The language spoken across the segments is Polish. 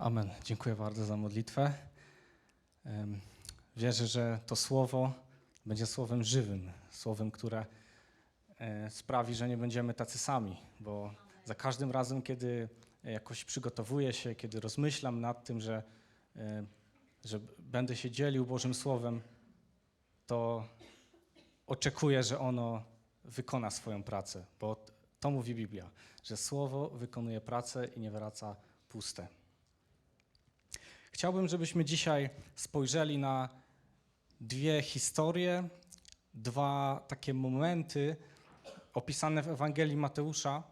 Amen. Dziękuję bardzo za modlitwę. Wierzę, że to słowo będzie słowem żywym, słowem, które e, sprawi, że nie będziemy tacy sami, bo za każdym razem, kiedy jakoś przygotowuję się, kiedy rozmyślam nad tym, że, e, że będę się dzielił Bożym Słowem, to oczekuję, że ono wykona swoją pracę, bo to mówi Biblia, że Słowo wykonuje pracę i nie wraca puste. Chciałbym, żebyśmy dzisiaj spojrzeli na dwie historie, dwa takie momenty opisane w Ewangelii Mateusza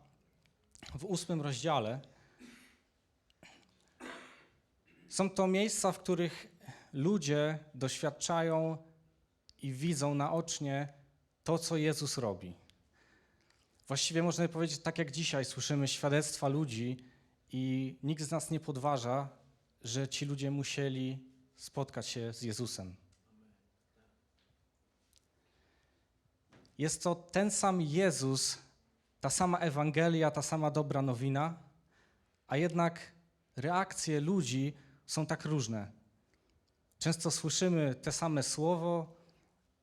w ósmym rozdziale. Są to miejsca, w których ludzie doświadczają i widzą naocznie to, co Jezus robi. Właściwie można powiedzieć, tak jak dzisiaj słyszymy świadectwa ludzi i nikt z nas nie podważa, że ci ludzie musieli spotkać się z Jezusem. Jest to ten sam Jezus, ta sama Ewangelia, ta sama dobra nowina, a jednak reakcje ludzi są tak różne. Często słyszymy te same słowo,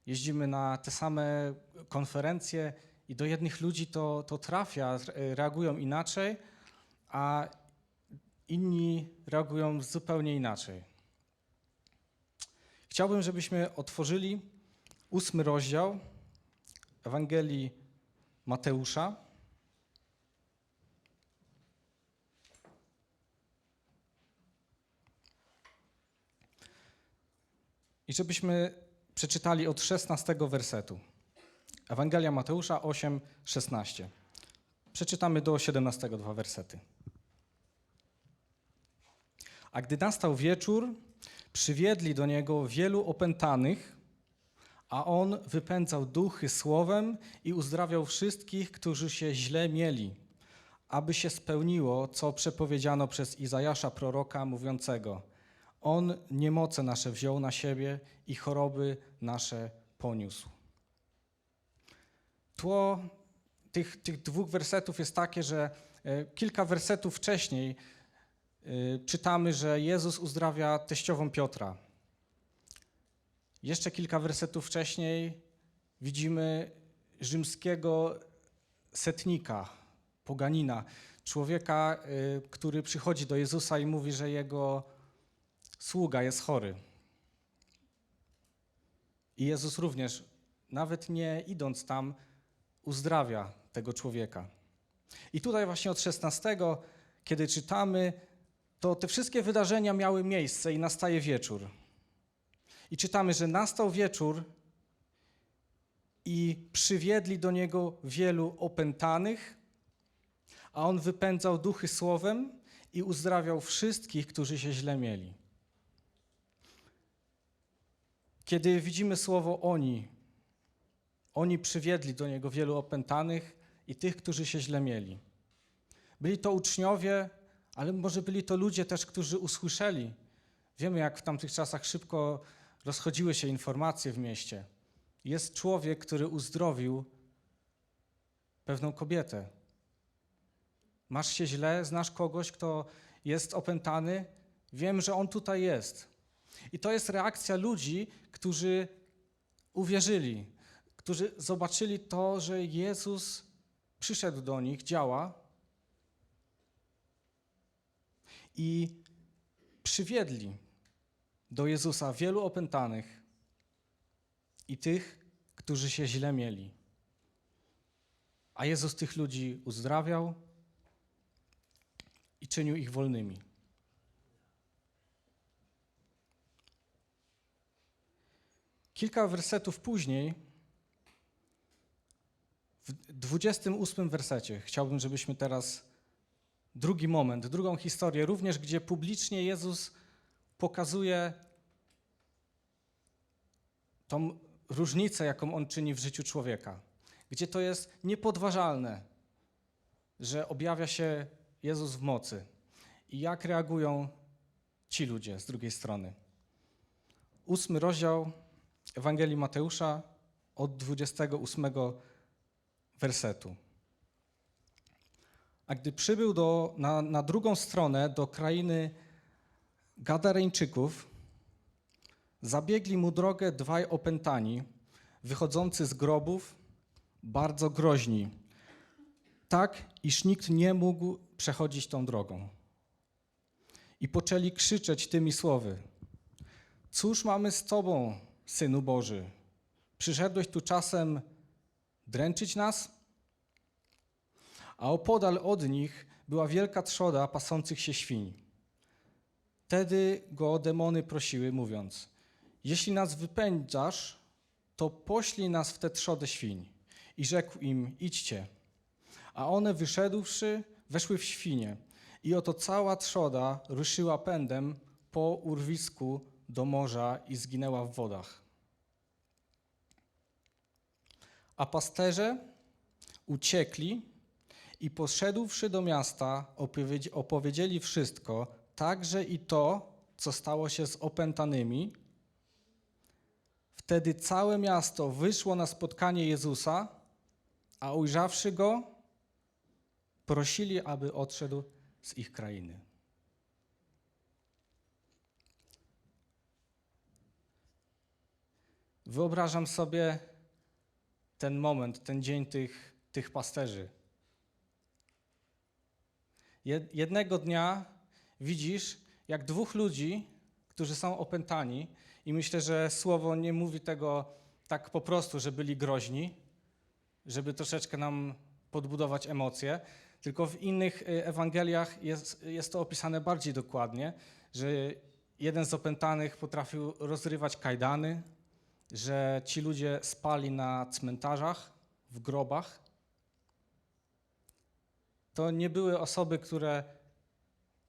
jeździmy na te same konferencje i do jednych ludzi to, to trafia, reagują inaczej, a inni reagują zupełnie inaczej. Chciałbym, żebyśmy otworzyli ósmy rozdział Ewangelii Mateusza. I żebyśmy przeczytali od 16 wersetu. Ewangelia Mateusza 8, 16. Przeczytamy do 17 dwa wersety. A gdy nastał wieczór, przywiedli do niego wielu opętanych, a on wypędzał duchy słowem i uzdrawiał wszystkich, którzy się źle mieli, aby się spełniło, co przepowiedziano przez Izajasza proroka mówiącego: On niemoce nasze wziął na siebie i choroby nasze poniósł. Tło tych, tych dwóch wersetów jest takie, że e, kilka wersetów wcześniej czytamy, że Jezus uzdrawia teściową Piotra. Jeszcze kilka wersetów wcześniej widzimy rzymskiego setnika, poganina, człowieka, y, który przychodzi do Jezusa i mówi, że jego sługa jest chory. I Jezus również, nawet nie idąc tam, uzdrawia tego człowieka. I tutaj właśnie od 16, kiedy czytamy, to te wszystkie wydarzenia miały miejsce i nastaje wieczór. I czytamy, że nastał wieczór i przywiedli do niego wielu opętanych, a on wypędzał duchy słowem i uzdrawiał wszystkich, którzy się źle mieli. Kiedy widzimy słowo oni, oni przywiedli do niego wielu opętanych i tych, którzy się źle mieli. Byli to uczniowie, ale może byli to ludzie też, którzy usłyszeli. Wiemy, jak w tamtych czasach szybko rozchodziły się informacje w mieście. Jest człowiek, który uzdrowił pewną kobietę. Masz się źle, znasz kogoś, kto jest opętany, wiem, że on tutaj jest. I to jest reakcja ludzi, którzy uwierzyli, którzy zobaczyli to, że Jezus przyszedł do nich, działa i przywiedli do Jezusa wielu opętanych i tych, którzy się źle mieli. A Jezus tych ludzi uzdrawiał i czynił ich wolnymi. Kilka wersetów później, w 28 wersecie, chciałbym, żebyśmy teraz drugi moment, drugą historię, również gdzie publicznie Jezus pokazuje tą różnicę, jaką on czyni w życiu człowieka, gdzie to jest niepodważalne, że objawia się Jezus w mocy i jak reagują ci ludzie z drugiej strony. Ósmy rozdział Ewangelii Mateusza od 28 wersetu. A gdy przybył do, na, na drugą stronę, do krainy Gadareńczyków zabiegli mu drogę dwaj opętani, wychodzący z grobów, bardzo groźni, tak iż nikt nie mógł przechodzić tą drogą. I poczęli krzyczeć tymi słowy: Cóż mamy z Tobą, Synu Boży? Przyszedłeś tu czasem dręczyć nas? A opodal od nich była wielka trzoda pasących się świń. Wtedy go demony prosiły, mówiąc: Jeśli nas wypędzasz, to poślij nas w tę trzodę świń. I rzekł im: Idźcie. A one wyszedłszy, weszły w świnie. I oto cała trzoda ruszyła pędem po urwisku do morza i zginęła w wodach. A pasterze uciekli i poszedłszy do miasta, opowiedz- opowiedzieli wszystko, także i to, co stało się z opętanymi. Wtedy całe miasto wyszło na spotkanie Jezusa, a ujrzawszy go, prosili, aby odszedł z ich krainy. Wyobrażam sobie ten moment, ten dzień tych, tych pasterzy. Jed- Jednego dnia widzisz, jak dwóch ludzi, którzy są opętani, i myślę, że słowo nie mówi tego tak po prostu, że byli groźni, żeby troszeczkę nam podbudować emocje, tylko w innych y, Ewangeliach jest, jest to opisane bardziej dokładnie, że jeden z opętanych potrafił rozrywać kajdany, że ci ludzie spali na cmentarzach, w grobach. To nie były osoby, które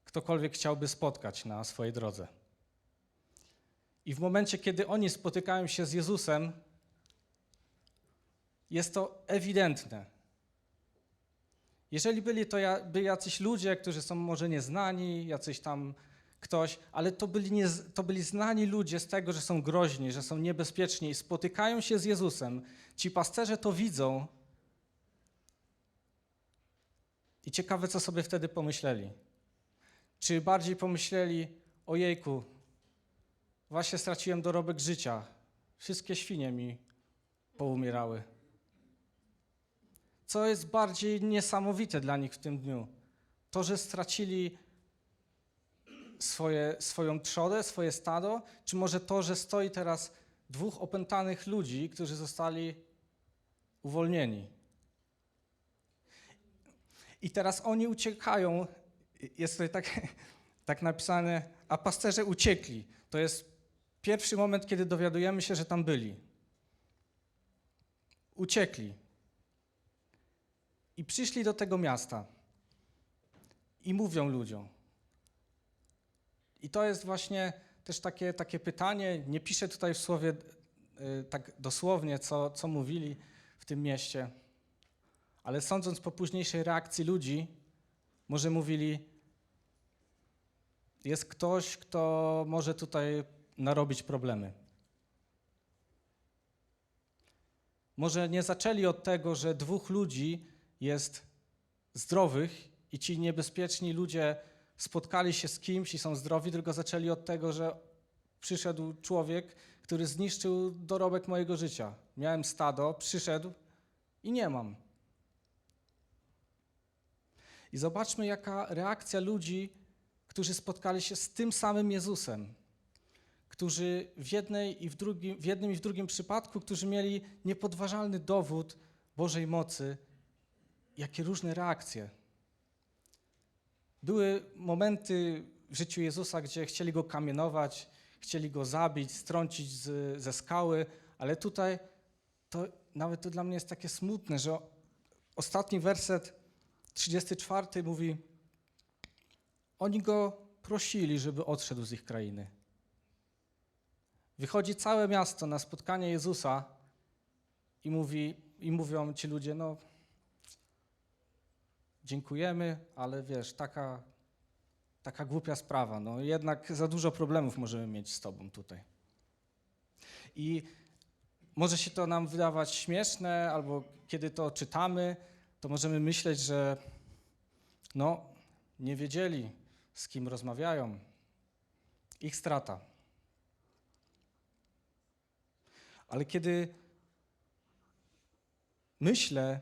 ktokolwiek chciałby spotkać na swojej drodze. I w momencie, kiedy oni spotykają się z Jezusem, jest to ewidentne. Jeżeli byli to jacyś ludzie, którzy są może nieznani, jacyś tam ktoś, ale to byli, nie, to byli znani ludzie z tego, że są groźni, że są niebezpieczni i spotykają się z Jezusem. Ci pasterze to widzą i ciekawe, co sobie wtedy pomyśleli. Czy bardziej pomyśleli, ojejku, właśnie straciłem dorobek życia, wszystkie świnie mi poumierały. Co jest bardziej niesamowite dla nich w tym dniu? To, że stracili swoje, swoją trzodę, swoje stado, czy może to, że stoi teraz dwóch opętanych ludzi, którzy zostali uwolnieni. I teraz oni uciekają. Jest tutaj tak, tak napisane, a pasterze uciekli. To jest pierwszy moment, kiedy dowiadujemy się, że tam byli. Uciekli. I przyszli do tego miasta. I mówią ludziom. I to jest właśnie też takie, takie pytanie. Nie piszę tutaj w słowie y, tak dosłownie, co, co mówili w tym mieście, ale sądząc po późniejszej reakcji ludzi, może mówili: Jest ktoś, kto może tutaj narobić problemy. Może nie zaczęli od tego, że dwóch ludzi jest zdrowych i ci niebezpieczni ludzie spotkali się z kimś i są zdrowi, tylko zaczęli od tego, że przyszedł człowiek, który zniszczył dorobek mojego życia. Miałem stado, przyszedł i nie mam. I zobaczmy, jaka reakcja ludzi, którzy spotkali się z tym samym Jezusem, którzy w, jednej i w, drugim, w jednym i w drugim przypadku, którzy mieli niepodważalny dowód Bożej mocy, jakie różne reakcje. Były momenty w życiu Jezusa, gdzie chcieli go kamienować, chcieli go zabić, strącić z, ze skały, ale tutaj to nawet to dla mnie jest takie smutne, że ostatni werset 34 mówi: Oni go prosili, żeby odszedł z ich krainy. Wychodzi całe miasto na spotkanie Jezusa i, mówi, i mówią ci ludzie: No, dziękujemy, ale wiesz, taka, taka głupia sprawa. No, jednak za dużo problemów możemy mieć z Tobą tutaj. I może się to nam wydawać śmieszne, albo kiedy to czytamy, to możemy myśleć, że no, nie wiedzieli, z kim rozmawiają. ich strata. Ale kiedy myślę,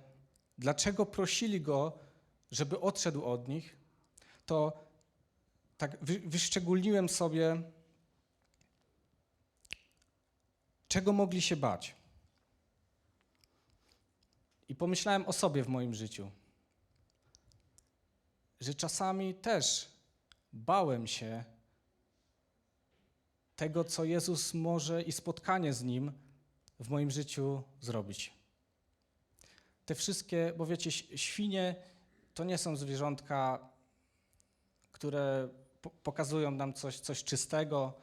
dlaczego prosili go, żeby odszedł od nich, to tak wy, wyszczególniłem sobie, czego mogli się bać. I pomyślałem o sobie w moim życiu, że czasami też bałem się tego, co Jezus może i spotkanie z Nim w moim życiu zrobić. Te wszystkie, bo wiecie, świnie to nie są zwierzątka, które po- pokazują nam coś, coś czystego.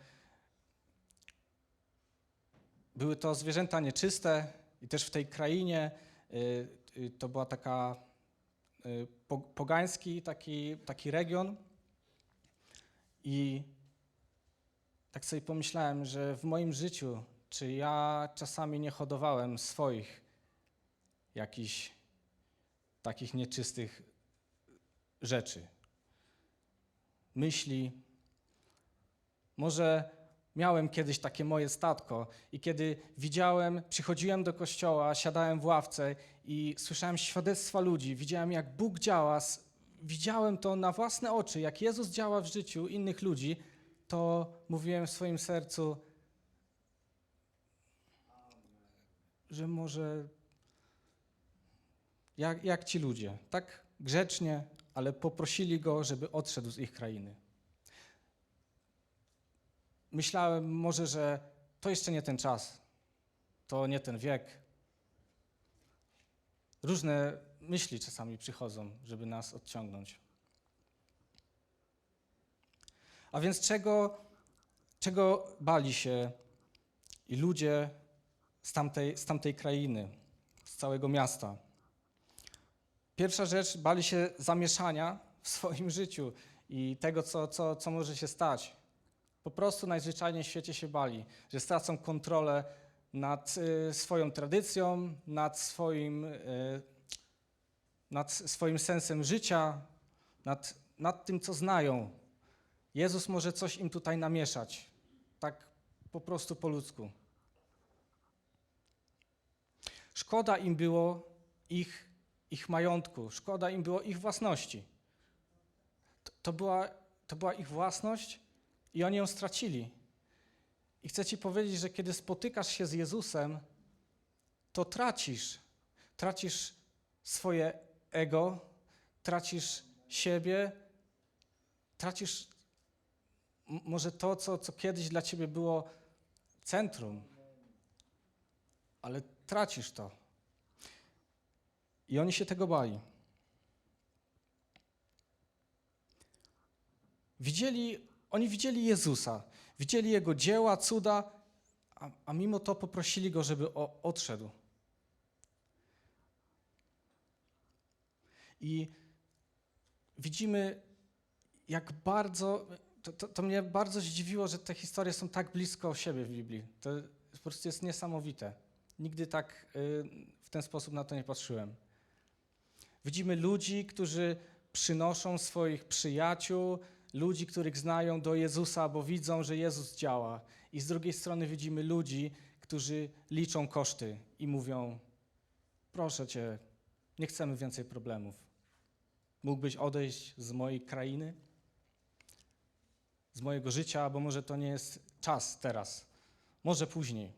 Były to zwierzęta nieczyste i też w tej krainie to była taka y, po- pogański taki, taki region i tak sobie pomyślałem, że w moim życiu, czy ja czasami nie hodowałem swoich jakichś takich nieczystych rzeczy, myśli. Może miałem kiedyś takie moje statko i kiedy widziałem, przychodziłem do kościoła, siadałem w ławce i słyszałem świadectwa ludzi, widziałem jak Bóg działa, widziałem to na własne oczy, jak Jezus działa w życiu innych ludzi, to mówiłem w swoim sercu, że może jak, jak ci ludzie, tak grzecznie, ale poprosili go, żeby odszedł z ich krainy. Myślałem może, że to jeszcze nie ten czas, to nie ten wiek. Różne myśli czasami przychodzą, żeby nas odciągnąć. A więc czego, czego bali się i ludzie z tamtej, z tamtej krainy, z całego miasta? Pierwsza rzecz, bali się zamieszania w swoim życiu i tego, co, co, co może się stać. Po prostu najzwyczajniej w świecie się bali, że stracą kontrolę nad y, swoją tradycją, nad swoim, y, nad swoim sensem życia, nad, nad tym, co znają. Jezus może coś im tutaj namieszać, tak po prostu po ludzku. Szkoda im było ich, ich majątku, szkoda im było ich własności. To, to, była, to była ich własność i oni ją stracili. I chcę Ci powiedzieć, że kiedy spotykasz się z Jezusem, to tracisz. Tracisz swoje ego, tracisz siebie, tracisz może to, co, co kiedyś dla Ciebie było centrum, ale tracisz to. I oni się tego bali. Widzieli, oni widzieli Jezusa, widzieli Jego dzieła, cuda, a, a mimo to poprosili Go, żeby o, odszedł. I widzimy, jak bardzo, to, to, to mnie bardzo zdziwiło, że te historie są tak blisko siebie w Biblii. To po prostu jest niesamowite. Nigdy tak y, w ten sposób na to nie patrzyłem. Widzimy ludzi, którzy przynoszą swoich przyjaciół, ludzi, których znają do Jezusa, bo widzą, że Jezus działa. I z drugiej strony widzimy ludzi, którzy liczą koszty i mówią: Proszę cię, nie chcemy więcej problemów. Mógłbyś odejść z mojej krainy, z mojego życia, bo może to nie jest czas teraz, może później.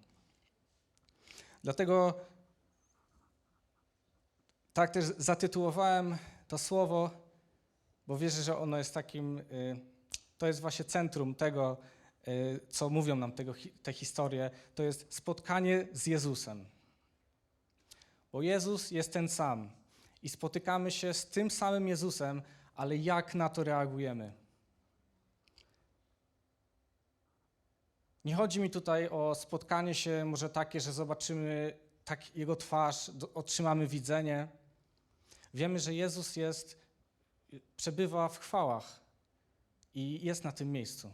Dlatego tak też zatytułowałem to słowo, bo wierzę, że ono jest takim, y, to jest właśnie centrum tego, y, co mówią nam tego, te historie, to jest spotkanie z Jezusem. Bo Jezus jest ten sam i spotykamy się z tym samym Jezusem, ale jak na to reagujemy? Nie chodzi mi tutaj o spotkanie się może takie, że zobaczymy tak Jego twarz, otrzymamy widzenie. Wiemy, że Jezus jest, przebywa w chwałach i jest na tym miejscu.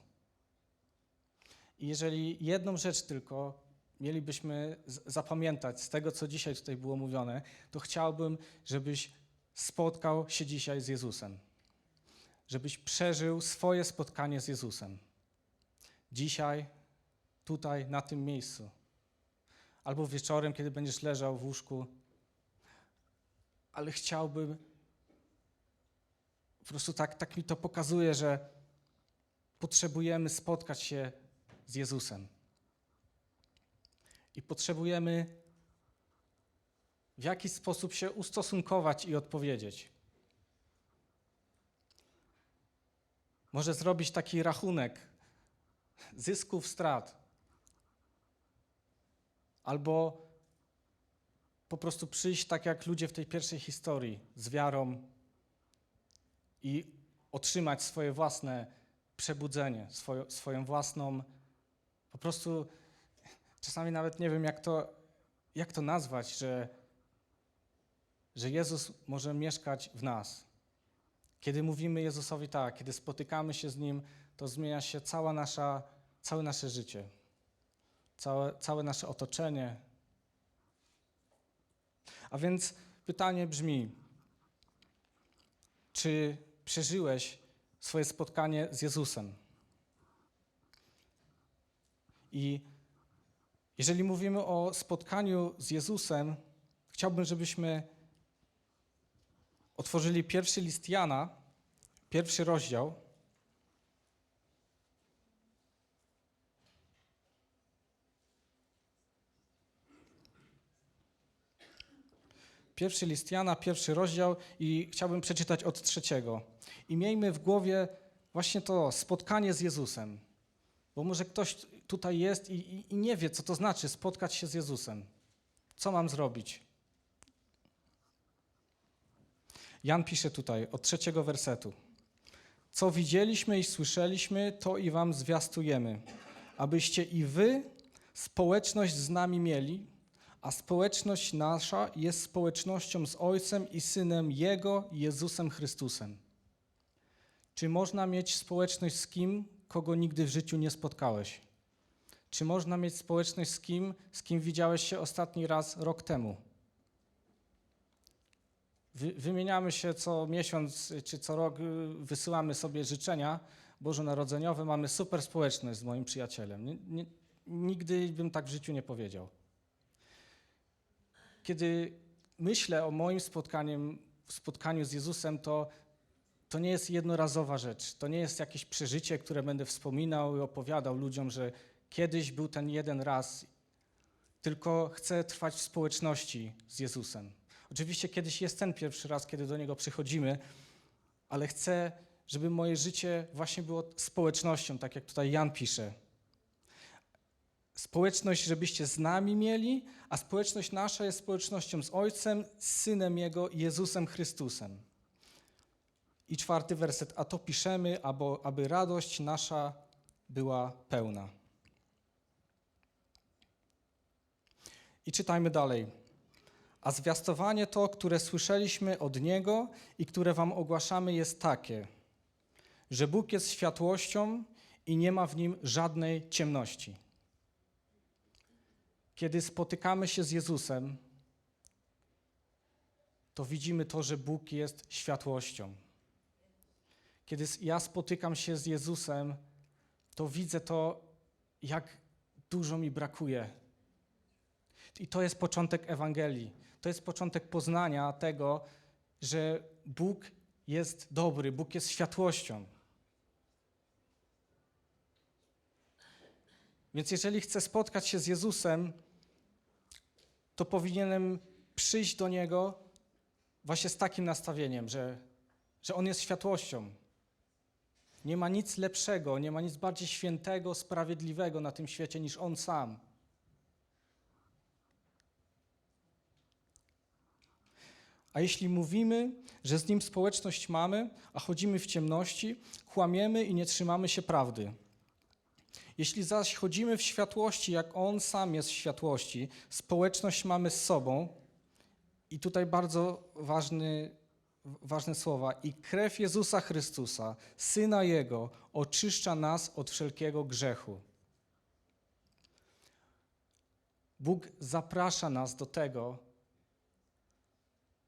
I jeżeli jedną rzecz tylko mielibyśmy zapamiętać z tego, co dzisiaj tutaj było mówione, to chciałbym, żebyś spotkał się dzisiaj z Jezusem. Żebyś przeżył swoje spotkanie z Jezusem. dzisiaj, tutaj, na tym miejscu. Albo wieczorem, kiedy będziesz leżał w łóżku. Ale chciałbym, po prostu tak, tak mi to pokazuje, że potrzebujemy spotkać się z Jezusem. I potrzebujemy w jakiś sposób się ustosunkować i odpowiedzieć. Może zrobić taki rachunek zysków, strat. Albo po prostu przyjść tak jak ludzie w tej pierwszej historii, z wiarą i otrzymać swoje własne przebudzenie, swoją, swoją własną, po prostu czasami nawet nie wiem, jak to, jak to nazwać, że, że Jezus może mieszkać w nas. Kiedy mówimy Jezusowi tak, kiedy spotykamy się z Nim, to zmienia się cała nasza, całe nasze życie, całe, całe nasze otoczenie. A więc pytanie brzmi, czy przeżyłeś swoje spotkanie z Jezusem? I jeżeli mówimy o spotkaniu z Jezusem, chciałbym, żebyśmy otworzyli pierwszy list Jana, pierwszy rozdział. Pierwszy list Jana, pierwszy rozdział i chciałbym przeczytać od trzeciego. I miejmy w głowie właśnie to spotkanie z Jezusem. Bo może ktoś tutaj jest i, i, i nie wie, co to znaczy spotkać się z Jezusem. Co mam zrobić? Jan pisze tutaj od trzeciego wersetu. Co widzieliśmy i słyszeliśmy, to i wam zwiastujemy, abyście i wy społeczność z nami mieli, a społeczność nasza jest społecznością z Ojcem i Synem Jego, Jezusem Chrystusem. Czy można mieć społeczność z kim, kogo nigdy w życiu nie spotkałeś? Czy można mieć społeczność z kim, z kim widziałeś się ostatni raz rok temu? Wy, wymieniamy się co miesiąc czy co rok, y, wysyłamy sobie życzenia bożonarodzeniowe. Mamy super społeczność z moim przyjacielem. Nigdy bym tak w życiu nie powiedział. Kiedy myślę o moim spotkaniu z Jezusem, to, to nie jest jednorazowa rzecz. To nie jest jakieś przeżycie, które będę wspominał i opowiadał ludziom, że kiedyś był ten jeden raz, tylko chcę trwać w społeczności z Jezusem. Oczywiście kiedyś jest ten pierwszy raz, kiedy do Niego przychodzimy, ale chcę, żeby moje życie właśnie było społecznością, tak jak tutaj Jan pisze. Społeczność, żebyście z nami mieli, a społeczność nasza jest społecznością z Ojcem, z Synem Jego, Jezusem Chrystusem. I czwarty werset, a to piszemy, aby, aby radość nasza była pełna. I czytajmy dalej. A zwiastowanie to, które słyszeliśmy od Niego i które Wam ogłaszamy, jest takie, że Bóg jest światłością i nie ma w nim żadnej ciemności. Kiedy spotykamy się z Jezusem, to widzimy to, że Bóg jest światłością. Kiedy ja spotykam się z Jezusem, to widzę to, jak dużo mi brakuje. I to jest początek Ewangelii. To jest początek poznania tego, że Bóg jest dobry, Bóg jest światłością. Więc jeżeli chcę spotkać się z Jezusem, to powinienem przyjść do Niego właśnie z takim nastawieniem, że, że On jest światłością. Nie ma nic lepszego, nie ma nic bardziej świętego, sprawiedliwego na tym świecie niż On sam. A jeśli mówimy, że z Nim społeczność mamy, a chodzimy w ciemności, kłamiemy i nie trzymamy się prawdy. Jeśli zaś chodzimy w światłości, jak On sam jest w światłości, społeczność mamy z sobą, i tutaj bardzo ważny, ważne słowa, i krew Jezusa Chrystusa, Syna Jego, oczyszcza nas od wszelkiego grzechu. Bóg zaprasza nas do tego,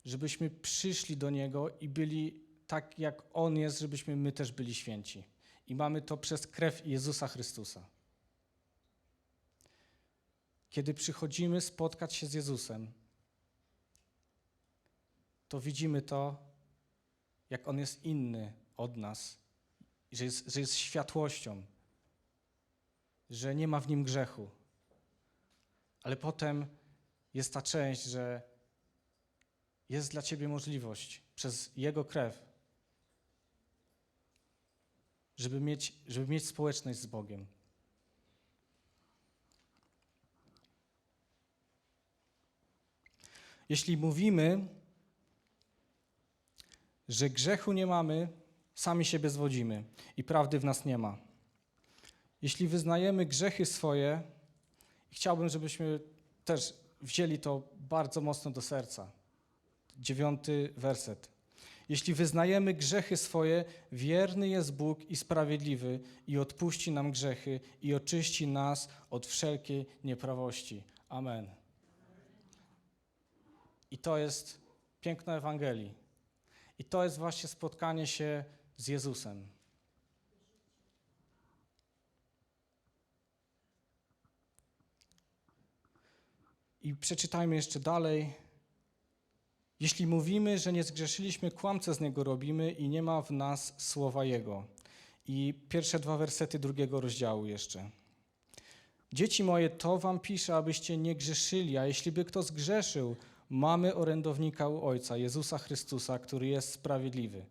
żebyśmy przyszli do Niego i byli tak, jak On jest, żebyśmy my też byli święci. I mamy to przez krew Jezusa Chrystusa. Kiedy przychodzimy spotkać się z Jezusem, to widzimy to, jak On jest inny od nas, że jest, że jest światłością, że nie ma w nim grzechu. Ale potem jest ta część, że jest dla ciebie możliwość przez Jego krew, żeby mieć, żeby mieć społeczność z Bogiem. Jeśli mówimy, że grzechu nie mamy, sami siebie zwodzimy i prawdy w nas nie ma. Jeśli wyznajemy grzechy swoje, chciałbym, żebyśmy też wzięli to bardzo mocno do serca. Dziewiąty werset. Jeśli wyznajemy grzechy swoje, wierny jest Bóg i sprawiedliwy i odpuści nam grzechy i oczyści nas od wszelkiej nieprawości. Amen. I to jest piękno Ewangelii. I to jest właśnie spotkanie się z Jezusem. I przeczytajmy jeszcze dalej. Jeśli mówimy, że nie zgrzeszyliśmy, kłamce z niego robimy i nie ma w nas słowa jego. I pierwsze dwa wersety drugiego rozdziału jeszcze. Dzieci moje, to wam piszę, abyście nie grzeszyli, a jeśli by kto zgrzeszył, mamy orędownika u Ojca, Jezusa Chrystusa, który jest sprawiedliwy.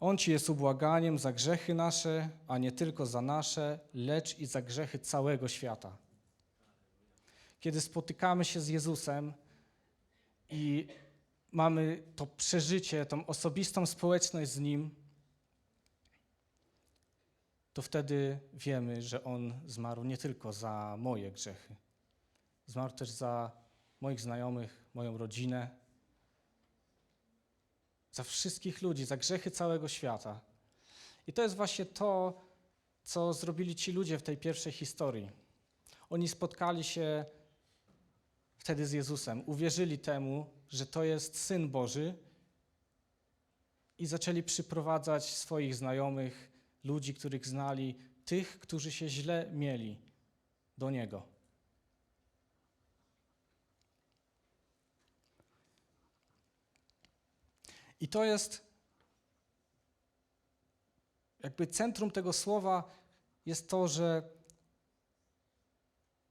On ci jest ubłaganiem za grzechy nasze, a nie tylko za nasze, lecz i za grzechy całego świata. Kiedy spotykamy się z Jezusem i mamy to przeżycie, tą osobistą społeczność z Nim, to wtedy wiemy, że On zmarł nie tylko za moje grzechy, zmarł też za moich znajomych, moją rodzinę, za wszystkich ludzi, za grzechy całego świata. I to jest właśnie to, co zrobili ci ludzie w tej pierwszej historii. Oni spotkali się wtedy z Jezusem, uwierzyli temu, że to jest Syn Boży i zaczęli przyprowadzać swoich znajomych, ludzi, których znali, tych, którzy się źle mieli do Niego. I to jest jakby centrum tego słowa jest to, że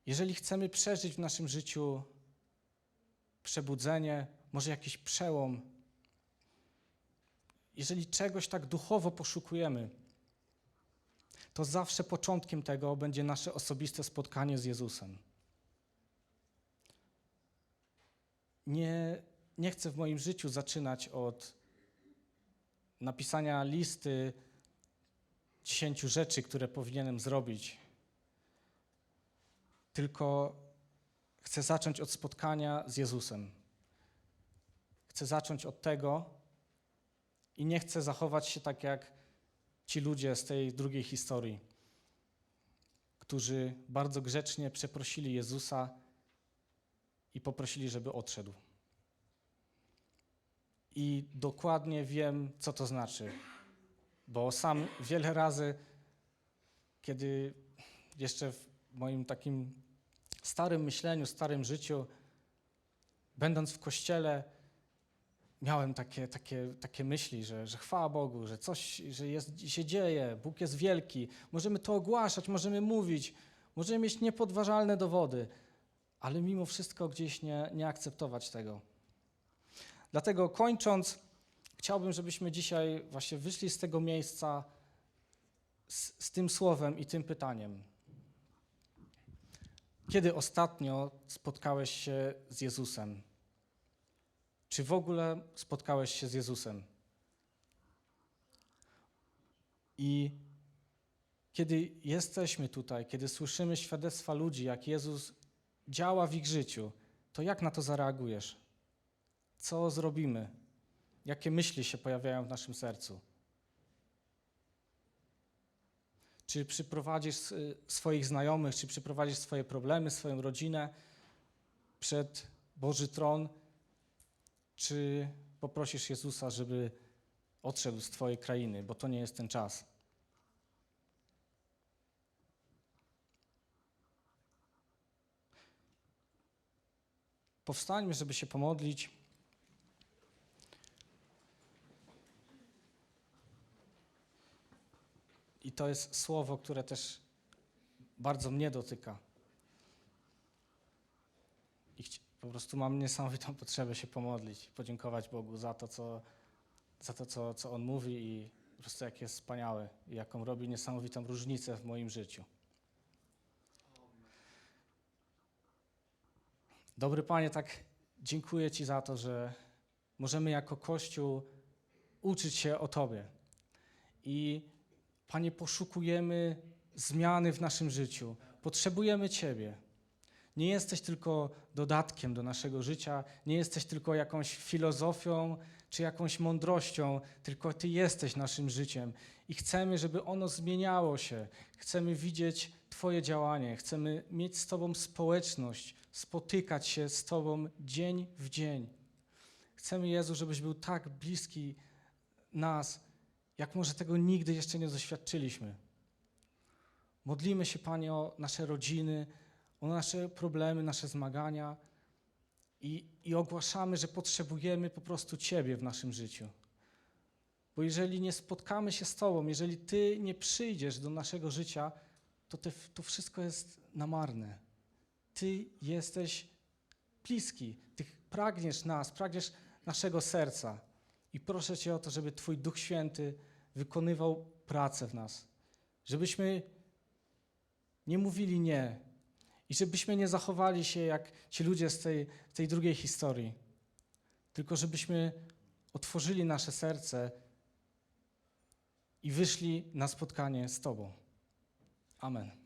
jeżeli chcemy przeżyć w naszym życiu przebudzenie, może jakiś przełom, jeżeli czegoś tak duchowo poszukujemy, to zawsze początkiem tego będzie nasze osobiste spotkanie z Jezusem. Nie, nie chcę w moim życiu zaczynać od napisania listy dziesięciu rzeczy, które powinienem zrobić, tylko chcę zacząć od spotkania z Jezusem. Chcę zacząć od tego i nie chcę zachować się tak jak ci ludzie z tej drugiej historii, którzy bardzo grzecznie przeprosili Jezusa i poprosili, żeby odszedł. I dokładnie wiem, co to znaczy, bo sam wiele razy, kiedy jeszcze w moim takim starym myśleniu, starym życiu, będąc w kościele, miałem takie, takie, takie myśli, że, że chwała Bogu, że coś że jest, się dzieje, Bóg jest wielki, możemy to ogłaszać, możemy mówić, możemy mieć niepodważalne dowody, ale mimo wszystko gdzieś nie, nie akceptować tego. Dlatego kończąc, chciałbym, żebyśmy dzisiaj właśnie wyszli z tego miejsca z, z tym słowem i tym pytaniem. Kiedy ostatnio spotkałeś się z Jezusem? Czy w ogóle spotkałeś się z Jezusem? I kiedy jesteśmy tutaj, kiedy słyszymy świadectwa ludzi, jak Jezus działa w ich życiu, to jak na to zareagujesz? Co zrobimy? Jakie myśli się pojawiają w naszym sercu? Czy przyprowadzisz y, swoich znajomych, czy przyprowadzisz swoje problemy, swoją rodzinę przed Boży Tron, czy poprosisz Jezusa, żeby odszedł z Twojej krainy, bo to nie jest ten czas. Powstańmy, żeby się pomodlić. I to jest słowo, które też bardzo mnie dotyka. I po prostu mam niesamowitą potrzebę się pomodlić, podziękować Bogu za to, co, za to co, co On mówi i po prostu jak jest wspaniały i jaką robi niesamowitą różnicę w moim życiu. Dobry Panie, tak dziękuję Ci za to, że możemy jako Kościół uczyć się o Tobie. I Panie, poszukujemy zmiany w naszym życiu. Potrzebujemy Ciebie. Nie jesteś tylko dodatkiem do naszego życia, nie jesteś tylko jakąś filozofią czy jakąś mądrością, tylko Ty jesteś naszym życiem i chcemy, żeby ono zmieniało się. Chcemy widzieć Twoje działanie, chcemy mieć z Tobą społeczność, spotykać się z Tobą dzień w dzień. Chcemy, Jezu, żebyś był tak bliski nas, jak może tego nigdy jeszcze nie doświadczyliśmy. Modlimy się, Panie, o nasze rodziny, o nasze problemy, nasze zmagania i, i ogłaszamy, że potrzebujemy po prostu Ciebie w naszym życiu. Bo jeżeli nie spotkamy się z Tobą, jeżeli Ty nie przyjdziesz do naszego życia, to te, to wszystko jest na marne. Ty jesteś bliski, Ty pragniesz nas, pragniesz naszego serca. I proszę Cię o to, żeby Twój Duch Święty wykonywał pracę w nas. Żebyśmy nie mówili nie. I żebyśmy nie zachowali się jak ci ludzie z tej, tej drugiej historii. Tylko żebyśmy otworzyli nasze serce i wyszli na spotkanie z Tobą. Amen.